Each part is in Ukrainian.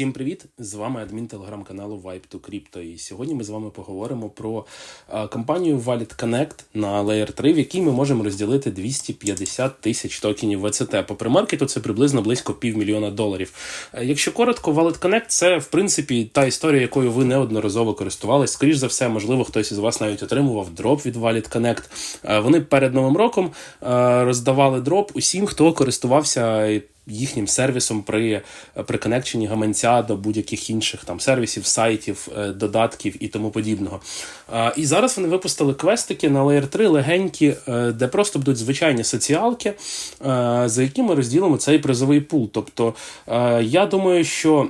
Всім привіт! З вами адмін телеграм-каналу Vibe to Crypto. І сьогодні ми з вами поговоримо про компанію Wallet Connect на Layer 3, в якій ми можемо розділити 250 тисяч токенів VCT. По примаркету це приблизно близько півмільйона доларів. Е, Якщо коротко, Wallet Connect це в принципі та історія, якою ви неодноразово користувались. Скоріш за все, можливо, хтось із вас навіть отримував дроп від Wallet Connect. Е, Вони перед новим роком е, роздавали дроп усім, хто користувався їхнім сервісом при, при коннекченні гаманця до будь-яких інших там сервісів, сайтів, е, додатків і тому подібного. І зараз вони випустили квестики на Layer 3 легенькі, е, де просто будуть звичайні соціалки, е, за якими розділимо цей призовий пул. Тобто е, я думаю, що.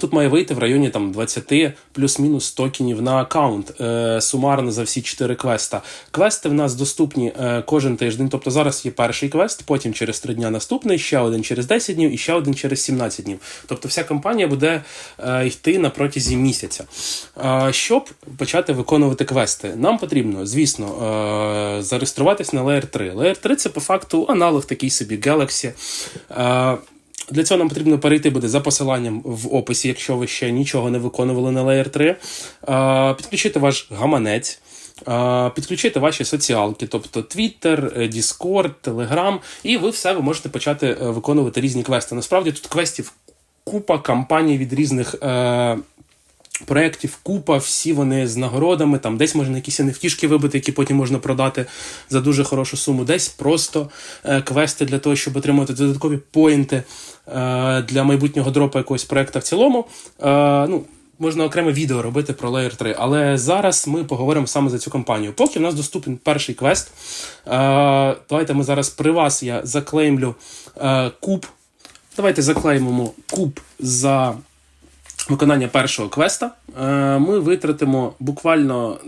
Тут має вийти в районі там 20 плюс-мінус токенів на аккаунт е, сумарно за всі 4 квеста. Квести в нас доступні е, кожен тиждень. Тобто зараз є перший квест, потім через 3 дня наступний, ще один через 10 днів і ще один через 17 днів. Тобто вся кампанія буде е, йти на протязі місяця. Е, щоб почати виконувати квести, нам потрібно, звісно, е, зареєструватись на Layer 3. Layer 3 це по факту аналог такий собі Galaxy. Е, для цього нам потрібно перейти буде за посиланням в описі, якщо ви ще нічого не виконували на Layer 3. Е, Підключити ваш гаманець. Підключити ваші соціалки, тобто Twitter, е, Discord, Telegram, і ви все ви можете почати е, виконувати різні квести. Насправді тут квестів купа кампаній від різних е, проєктів, купа, всі вони з нагородами. Там десь можна якісь NFT-шки вибити, які потім можна продати за дуже хорошу суму. Десь просто е, квести для того, щоб отримати додаткові поінти е, для майбутнього дропу якогось проєкту в цілому. Е, ну, Можна окреме відео робити про Layer 3, але зараз ми поговоримо саме за цю компанію. Поки в нас доступен перший квест. Давайте ми зараз при вас я заклеймлю куб. Давайте заклеймимо куб за виконання першого квеста. Е, ми витратимо буквально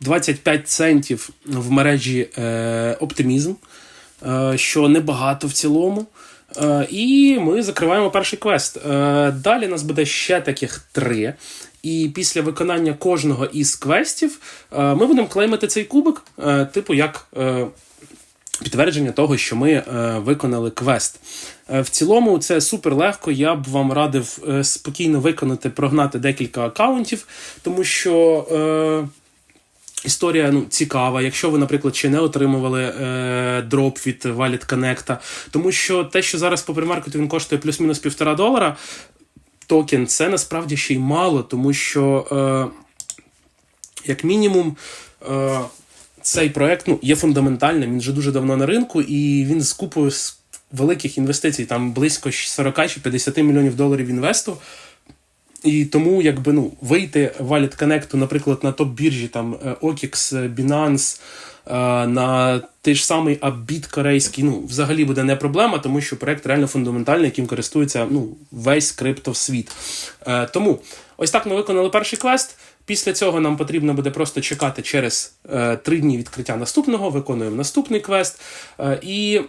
25 центів в мережі е, Оптимізм, е, що небагато в цілому. І ми закриваємо перший квест. Далі нас буде ще таких три. І після виконання кожного із квестів ми будемо клеймити цей кубик, типу як. Підтвердження того, що ми е, виконали квест. Е, в цілому це супер легко. Я б вам радив е, спокійно виконати, прогнати декілька аккаунтів, тому що історія ну, цікава. Якщо ви, наприклад, ще не отримували е, дроп від Wallet Connect, тому що те, що зараз по примаркету він коштує плюс-мінус півтора долара, токен, це насправді ще й мало, тому що, е, як мінімум, е, цей проект ну, є фундаментальним, він вже дуже давно на ринку, і він з купою великих інвестицій, там близько 40 чи 50 мільйонів доларів інвесту. І тому, якби ну, вийти Wallet Connect, наприклад, на топ-біржі, там е, OKX, Binance, е, на той ж самий Upbit корейський, ну, взагалі буде не проблема, тому що проект реально фундаментальний, яким користується ну, весь криптосвіт. Е, Тому ось так ми виконали перший квест. Після цього нам потрібно буде просто чекати через е, три дні відкриття наступного, виконуємо наступний квест. Е, і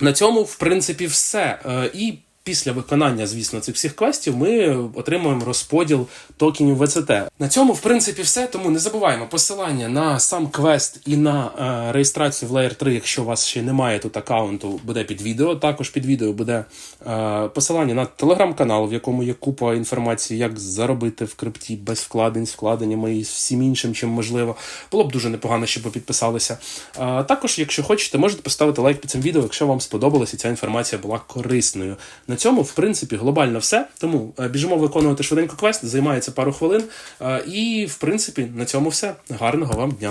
на цьому, в принципі, все. Е, І після виконання, звісно, цих всіх квестів ми отримуємо розподіл токенів VCT. На цьому, в принципі, все. Тому не забуваємо посилання на сам квест і на е, реєстрацію в Layer 3, якщо у вас ще немає тут аккаунту, буде під відео. Також під відео буде е, посилання на телеграм-канал, в якому є купа інформації, як заробити в крипті без вкладень, з вкладеннями і всім іншим, чим можливо. Було б дуже непогано, щоб ви підписалися. Е, також, якщо хочете, можете поставити лайк під цим відео, якщо вам сподобалося і ця інформація була корисною. На цьому, в принципі, глобально все. Тому е, біжимо виконувати швиденько квест, займається пару хвилин. Е, і, в принципі, на цьому все. Гарного вам дня!